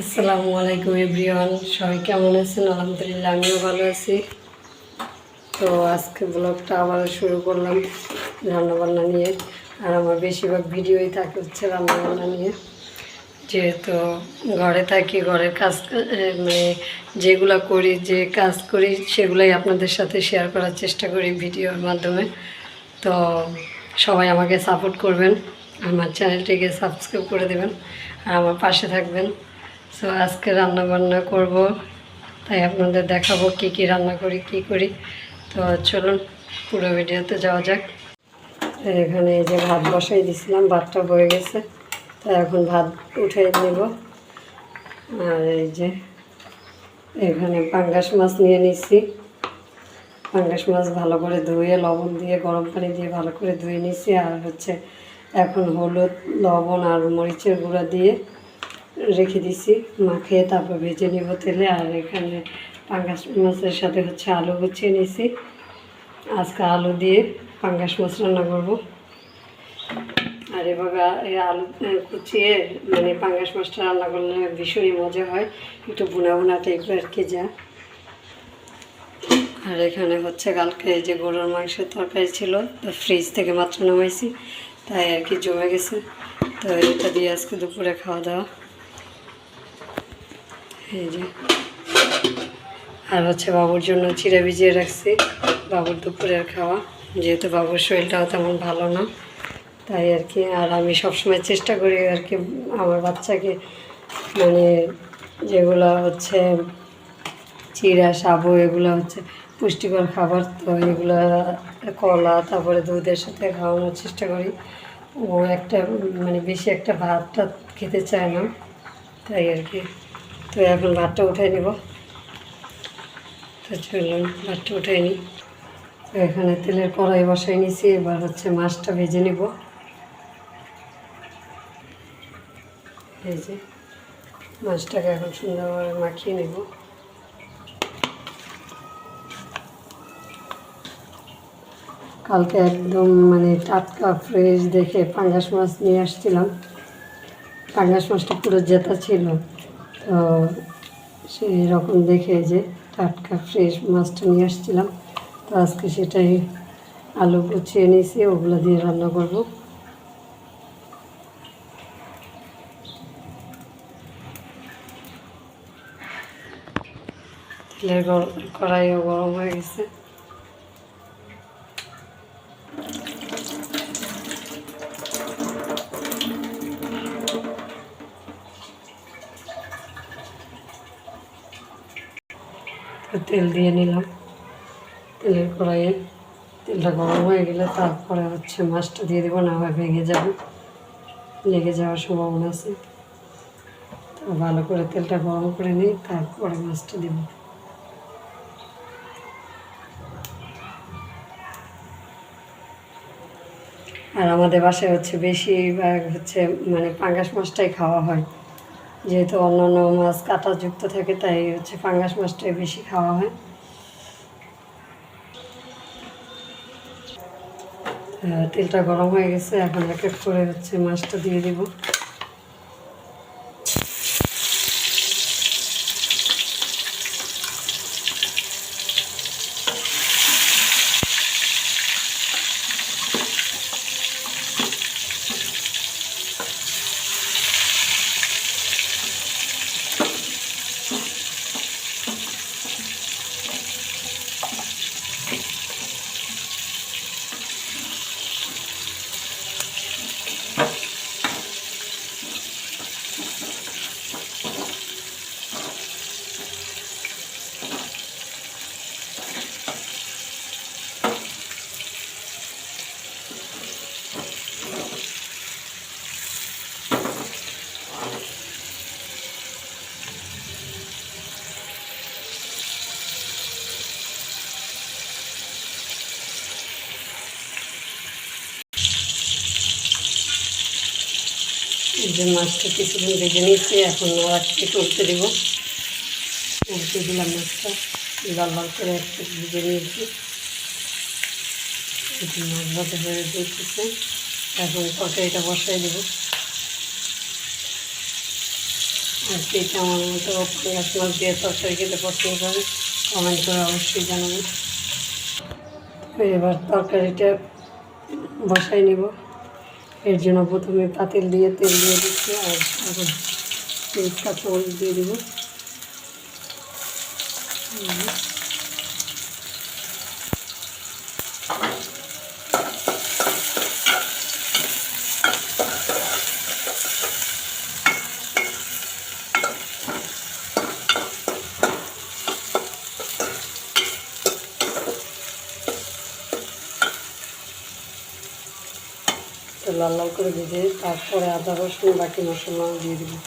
আসসালামু আলাইকুম এভরিওয়ান। সবাই কেমন আছেন? আলহামদুলিল্লাহ, আমিও ভালো আছি। তো আজকে ব্লগটা আবার শুরু করলাম রান্নাবান্না নিয়ে। আর আমার বেশিরভাগ ভিডিওই থাকে হচ্ছে রান্নাবান্না নিয়ে। যেহেতু ঘরে থাকি, ঘরের কাজ মানে যেগুলো করি, যে কাজ করি, সেগুলোই আপনাদের সাথে শেয়ার করার চেষ্টা করি ভিডিওর মাধ্যমে। তো সবাই আমাকে সাপোর্ট করবেন। আমার চ্যানেলটিকে সাবস্ক্রাইব করে দেবেন। আর আমার পাশে থাকবেন। সো আজকে রান্না বান্না করব। তাই আপনাদের দেখাবো কি কি রান্না করি, কি করি। তো চলুন, পুরো ভিডিওতে যাওয়া যাক। এখানে এই যে ভাত বসাই দিছিলাম, ভাতটা হয়ে গেছে। তো এখন ভাত উঠে নেব। আর এই যে এখানে পাঙ্গাস মাছ নিয়ে নিছি। পাঙ্গাস মাছ ভালো করে ধুয়ে, লবণ দিয়ে, গরম পানি দিয়ে ভালো করে ধুয়ে নিচ্ছি আর হচ্ছে এখন হলুদ, লবণ আর মরিচের গুঁড়া দিয়ে রেখে দিছি, মাখিয়ে তারপর ভেজে নিব তেলে। আর এখানে পাঙ্গাস মাছের সাথে হচ্ছে আলু গুছিয়ে নিছি। আজকে আলু দিয়ে পাঙ্গাস মাছ রান্না করব। আর এভাবে এই আলু কুচিয়ে মানে পাঙ্গাস মাছটা রান্না করলে ভীষণই মজা হয়। একটু বুনা বুনা টাইপের আর কি যা। আর এখানে হচ্ছে কালকে এই যে গরুর মাংসের তরকারি ছিল, তো ফ্রিজ থেকে মাত্র নামাইছি, তাই আর কি জমে গেছে। তো এটা দিয়ে আজকে দুপুরে খাওয়া দাওয়া। আর হচ্ছে বাবুর জন্য চিড়ে ভিজিয়ে রাখছি। বাবুর দুপুরের খাওয়া। যেহেতু বাবুর শরীরটাও তেমন ভালো না, তাই আর কি। আর আমি সবসময় চেষ্টা করি আর কি আমার বাচ্চাকে মানে যেগুলো হচ্ছে চিড়া, সাবু, এগুলো হচ্ছে পুষ্টিকর খাবার, তো এগুলো কলা, তারপরে দুধের সাথে খাওয়ানোর চেষ্টা করি। ও একটা মানে বেশি একটা ভাতটা খেতে চায় না, তাই আর কি। তো এখন ভাতটা উঠে নিব। তো চলুন, ভাতটা উঠে নিই। তো এখানে তেলের কড়াই বসাই নিছি, এবার হচ্ছে মাছটা ভেজে নিব। যে, মাছটাকে এখন সুন্দরভাবে মাখিয়ে নেব। কালকে একদম মানে টাটকা ফ্রেশ দেখে পাঙ্গাস মাছ নিয়ে আসছিলাম। পাঙ্গাস মাছটা পুরো জেতা ছিল। তো সেই রকম দেখে যে টাটকা ফ্রেশ মাছটা নিয়ে আসছিলাম। তো আজকে সেটাই আলু কুচিয়ে নিয়েছি, ওগুলো দিয়ে রান্না করব। তেলের কড়াইও গরম হয়ে গেছে। তেল দিয়ে নিলাম। তেলের কড়াইয়ে তেলটা গরম হয়ে গেলে তারপরে হচ্ছে মাছটা দিয়ে দেবো, না হয় ভেঙে যাবে। লেগে যাওয়ার সম্ভাবনা আছে। তো ভালো করে তেলটা গরম করে নিই তারপরে মাছটা দেব। আর আমাদের বাসায় হচ্ছে বেশিরভাগ হচ্ছে মানে পাঙ্গাস মাছটাই খাওয়া হয়। যেহেতু অন্যান্য মাছ কাঁটাযুক্ত থাকে, তাই হচ্ছে ফাঙ্গাস মাছটাই বেশি খাওয়া হয়। তেলটা গরম হয়ে গেছে, এখন এক এক করে হচ্ছে মাছটা দিয়ে দিব। যে মাছটা কিছুদিন ভেজে নিয়েছি, এখন আর একটু দেবো। উল্টে দিলাম মাছটা। লাল লাল করে একটু ভেজে নিয়েছি। মাছ ভাজা হয়ে দিতেছে এখন তরকারিটা বসাই দেবো। আর কে কেমন মতো পেঁয়াজ মাছ দিয়ে তরকারি খেতে পছন্দ করে কমেন্ট করে অবশ্যই জানাবেন। এবার তরকারিটা বসাই নিব। এর জন্য প্রথমে পাতিল দিয়ে তেল দিয়ে দিচ্ছি আর এখন পেঁয়াজ কাঁচামরিচ দিয়ে দিব লাল লাল করে ভেজে তারপরে আদা রসুন, বাকি মশলা দিয়ে দেবো।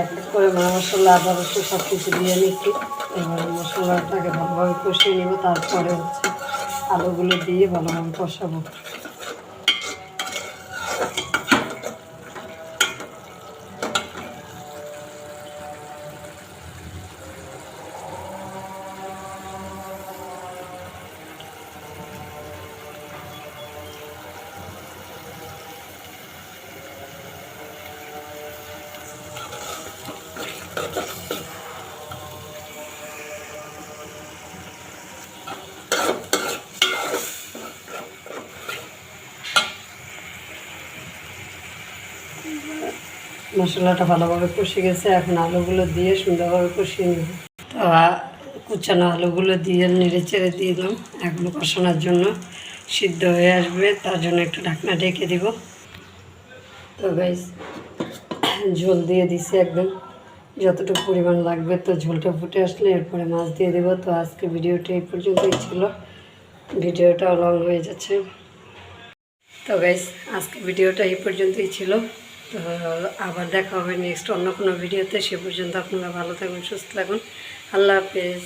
এক করে মা মশলা, আদা রসুন সব কিছু দিয়ে নিচ্ছি এবার মশলাটাকে ভালোভাবে কষিয়ে নেব। তারপরে হচ্ছে আলুগুলো দিয়ে ভালোভাবে কষাবো। মশলাটা ভালোভাবে কষে গেছে, এখন আলুগুলো দিয়ে সুন্দরভাবে কষিয়ে নেব। তো কুচানো আলুগুলো দিয়ে নেড়ে চেড়ে দিয়ে দিলাম। এগুলো কষানোর জন্য সিদ্ধ হয়ে আসবে, তার জন্য একটু ঢাকনা ঢেকে দিব। তো গাইস ঝোল দিয়ে দিছি একদম। যতটুকু পরিমাণ লাগবে তো ঝোলটা ফুটে আসলে এরপরে মাছ দিয়ে দেবো। তো আজকে ভিডিওটা এই পর্যন্তই ছিল। ভিডিওটা লং হয়ে যাচ্ছে। তো গাইস আজকে ভিডিওটা এই পর্যন্তই ছিল। তো আবার দেখা হবে নেক্সট অন্য কোনো ভিডিওতে। সে পর্যন্ত আপনারা ভালো থাকুন, সুস্থ থাকুন। আল্লাহ হাফেজ।